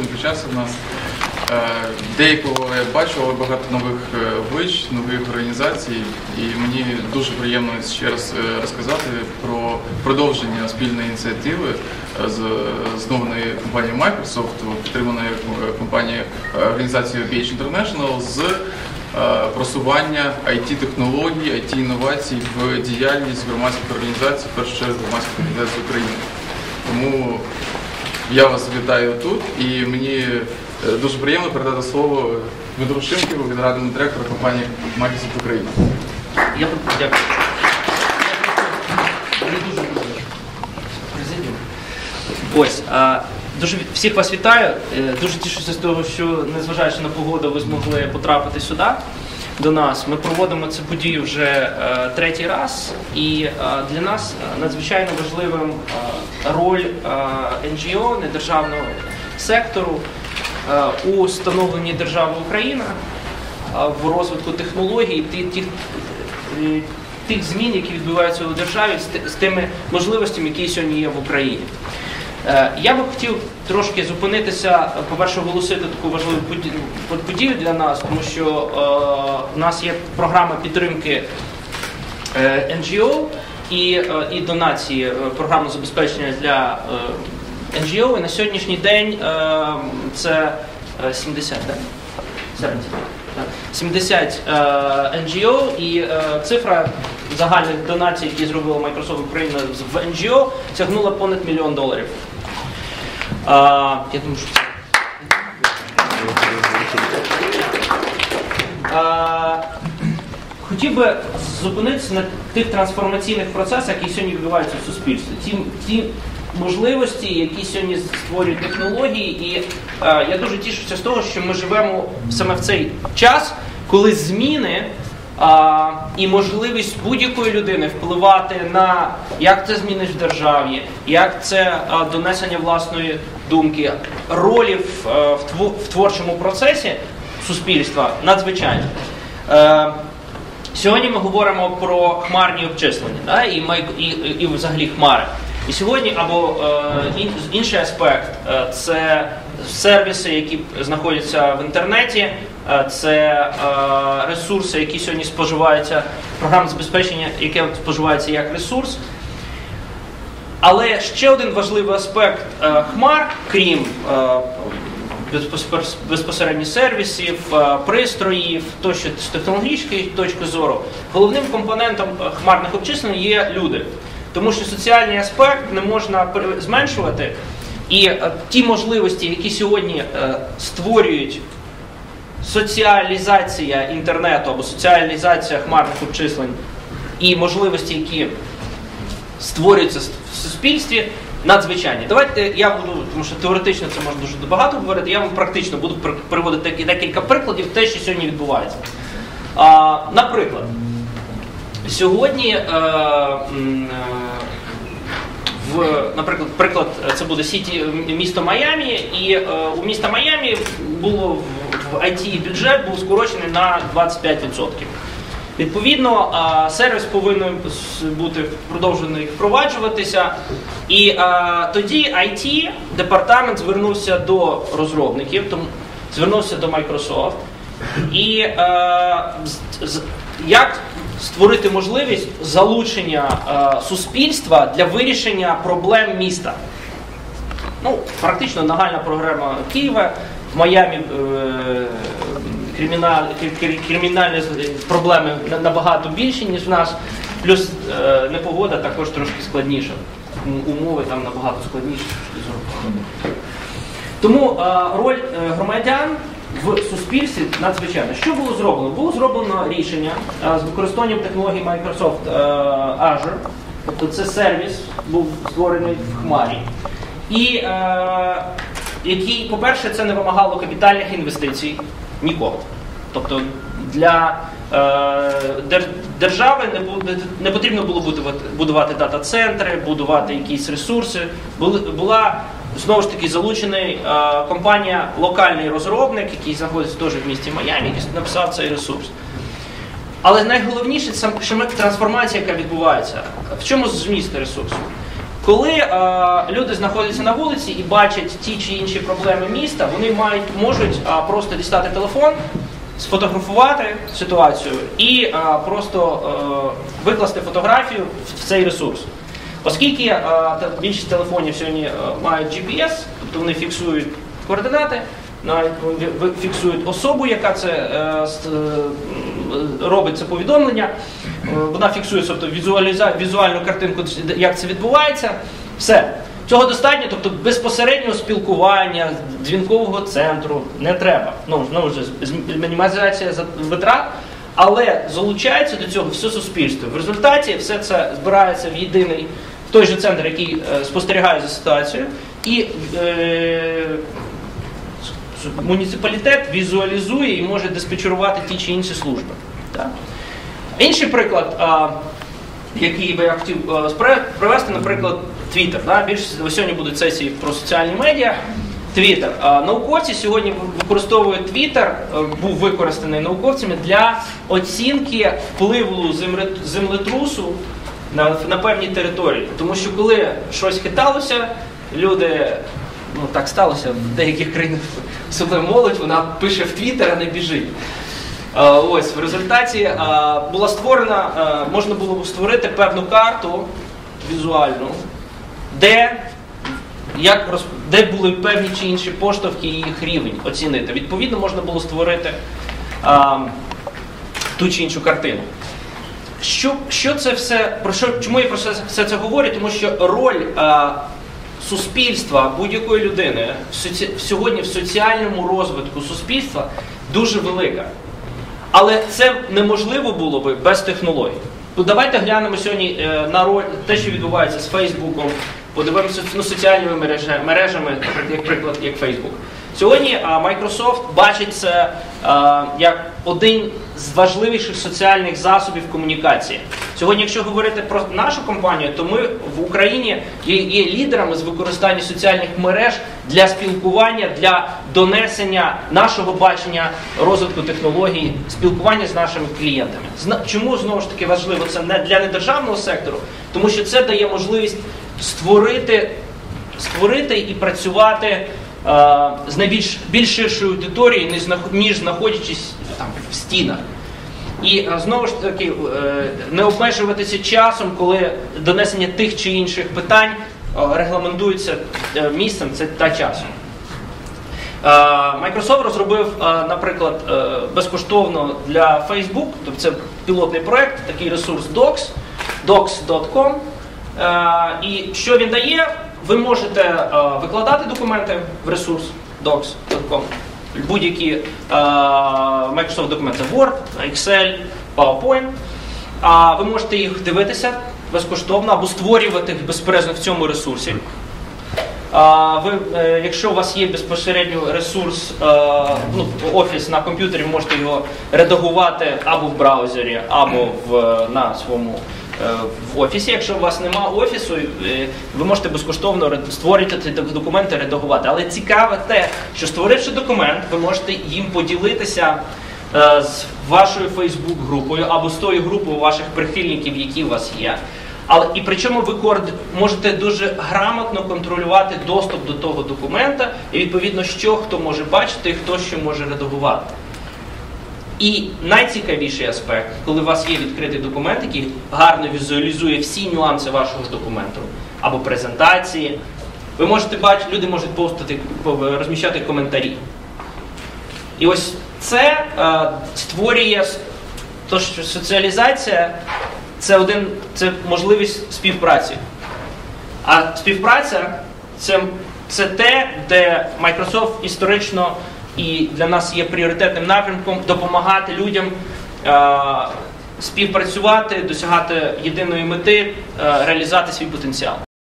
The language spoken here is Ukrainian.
не почався в нас. Е, Деякого я бачу, але багато нових е, облич, нових організацій. І мені дуже приємно ще раз е, розказати про продовження спільної ініціативи е, з знованої компанією Microsoft, підтриманої е, компанією е, організацією BH International з е, просування IT-технологій, IT-інновацій в діяльність громадських організацій, першу чергу громадських організацій України. Тому я вас вітаю тут і мені е, дуже приємно передати слово Дмитру Шимківу, генеральному директору компанії Microsoft Україна. Я дякую. Дуже. Ось. Дуже всіх вас вітаю. Е, Дуже тішуся з того, що незважаючи на погоду, ви змогли потрапити сюди до нас. Ми проводимо цю подію вже е, третій раз, і е, для нас е, надзвичайно важливим роль НГО, недержавного сектору у становленні держави Україна в розвитку технологій, тих, тих змін, які відбуваються у державі, з тими можливостями, які сьогодні є в Україні. Е, Я би хотів трошки зупинитися, по-перше, оголосити таку важливу подію для нас, тому що е, у нас є програма підтримки е, НГО і, і донації програмного забезпечення для НГО. І на сьогоднішній день це е, 70, так? 70. 70 е, NGO і цифра загальних донацій, які зробила Microsoft Україна в NGO, сягнула понад мільйон доларів. Е, я думаю, що Е, Хотів би зупинитися на тих трансформаційних процесах, які сьогодні відбуваються в суспільстві. Ті, ті можливості, які сьогодні створюють технології, і е, я дуже тішуся з того, що ми живемо саме в цей час, коли зміни а, і можливість будь-якої людини впливати на як це змінить в державі, як це а, донесення власної думки, ролі в, е, в, творчому процесі суспільства надзвичайно. Е, Сьогодні ми говоримо про хмарні обчислення, да? і, і, і, взагалі хмари. І сьогодні, або е, інший аспект е, це сервіси, які знаходяться в інтернеті, це е, ресурси, які сьогодні споживаються, програмне забезпечення, яке споживається як ресурс. Але ще один важливий аспект е, хмар, крім е, безпосередньо сервісів, е, пристроїв, тощо з технологічної точки зору, головним компонентом хмарних обчислень є люди. Тому що соціальний аспект не можна зменшувати. І ті можливості, які сьогодні створюють соціалізація інтернету або соціалізація хмарних обчислень, і можливості, які створюються в суспільстві, надзвичайні. Давайте я буду, тому що теоретично це можна дуже багато говорити. Я вам практично буду приводити декілька прикладів те, що сьогодні відбувається. А, наприклад, сьогодні. Е, е, в, наприклад, приклад, е, це буде сіті місто Майамі, і е, у міста Майамі було в, в IT бюджет був скорочений на 25%. Відповідно, сервіс повинен бути продовжений впроваджуватися. І тоді IT департамент звернувся до розробників, звернувся до Microsoft. І е, як створити можливість залучення е, суспільства для вирішення проблем міста? Ну, практично нагальна програма Києва. В Майамі кримінальні проблеми набагато більші, ніж в нас. Плюс е, непогода також трошки складніша. Умови там набагато складніші. Тому е, роль е, громадян в суспільстві надзвичайна. Що було зроблено? Було зроблено рішення з використанням технологій Microsoft Azure. Тобто це сервіс був створений в Хмарі. І е, який, по-перше, це не вимагало капітальних інвестицій нікого. Тобто для е, держави не, буде, не потрібно було будувати, будувати дата-центри, будувати якісь ресурси. Була знову ж таки залучений е, компанія, локальний розробник, який знаходиться теж в місті Майамі, який написав цей ресурс. Але найголовніше це саме трансформація, яка відбувається. В чому зміст ресурсу? Коли е, люди знаходяться на вулиці і бачать ті чи інші проблеми міста, вони мають можуть е, просто дістати телефон, сфотографувати ситуацію і е, просто е, викласти фотографію в- цей ресурс. Оскільки е, більшість телефонів сьогодні мають GPS, тобто вони фіксують координати, навіть фіксують особу, яка це робить це повідомлення. Вона фіксує тобто, візуаліза, візуальну картинку, як це відбувається. Все. Цього достатньо, тобто безпосереднього спілкування, дзвінкового центру не треба. Ну, знову ж мінімізація витрат, але залучається до цього все суспільство. В результаті все це збирається в єдиний в той же центр, який е, спостерігає за ситуацією, і е, муніципалітет візуалізує і може диспетчерувати ті чи інші служби. Так? Інший приклад, а, який би я хотів а, привести, наприклад, Twitter. Да? Сьогодні будуть сесії про соціальні медіа. Twitter. А, Науковці сьогодні використовують Twitter, е, був використаний науковцями для оцінки впливу землетрусу на, на певній території. Тому що коли щось хиталося, люди, ну так сталося в деяких країнах, особливо молодь, вона пише в Twitter, а не біжить. Е, Ось в результаті е, була створена, е, можна було створити певну карту візуальну, де, як де були певні чи інші поштовхи і їх рівень оцінити. Відповідно, можна було створити е, ту чи іншу картину. Що, що це все, про що, чому я про це, все це говорю? Тому що роль е, суспільства будь-якої людини в соці, сьогодні в соціальному розвитку суспільства дуже велика. Але це неможливо було би без технологій. Ну, давайте глянемо сьогодні е, на роль, те, що відбувається з Фейсбуком, подивимося ну, соціальними мережами, мережами, як приклад, як Фейсбук. Сьогодні Microsoft бачить це як один з важливіших соціальних засобів комунікації. Сьогодні, якщо говорити про нашу компанію, то ми в Україні є, лідерами з використання соціальних мереж для спілкування, для донесення нашого бачення розвитку технологій, спілкування з нашими клієнтами. Чому знову ж таки важливо це не для недержавного сектору, тому що це дає можливість створити створити і працювати з найбільш більш ширшою аудиторією, ніж знаходячись там в стінах. І е, знову ж таки е, не обмежуватися часом, коли донесення тих чи інших питань е, регламентується е, місцем це та часом. Е, Microsoft розробив, е, наприклад, е, безкоштовно для Facebook, тобто це пілотний проект, такий ресурс Docs, docs.com. Е, І що він дає? Ви можете е, викладати документи в ресурс docs.com. Будь-які е, Microsoft документи Word, Excel, PowerPoint. А ви можете їх дивитися безкоштовно або створювати їх безперечно в цьому ресурсі. А, ви, е, якщо у вас є безпосередньо ресурс, ну, офіс на комп'ютері, можете його редагувати або в браузері, або в, на своєму в офісі. Якщо у вас немає офісу, е, ви можете безкоштовно ці документи, редагувати. Але цікаве те, що створивши документ, ви можете їм поділитися е, з вашою Фейсбук-групою або з тою групою ваших прихильників, які у вас є. Але і причому ви можете дуже грамотно контролювати доступ до того документа, і відповідно, що хто може бачити, і хто що може редагувати. І найцікавіший аспект, коли у вас є відкритий документ, який гарно візуалізує всі нюанси вашого документу або презентації, ви можете бачити, люди можуть постати, розміщати коментарі. І ось це е, створює то, що соціалізація це один це можливість співпраці. А співпраця це, це те, де Microsoft історично і для нас є пріоритетним напрямком допомагати людям е, співпрацювати, досягати єдиної мети, е, реалізувати свій потенціал.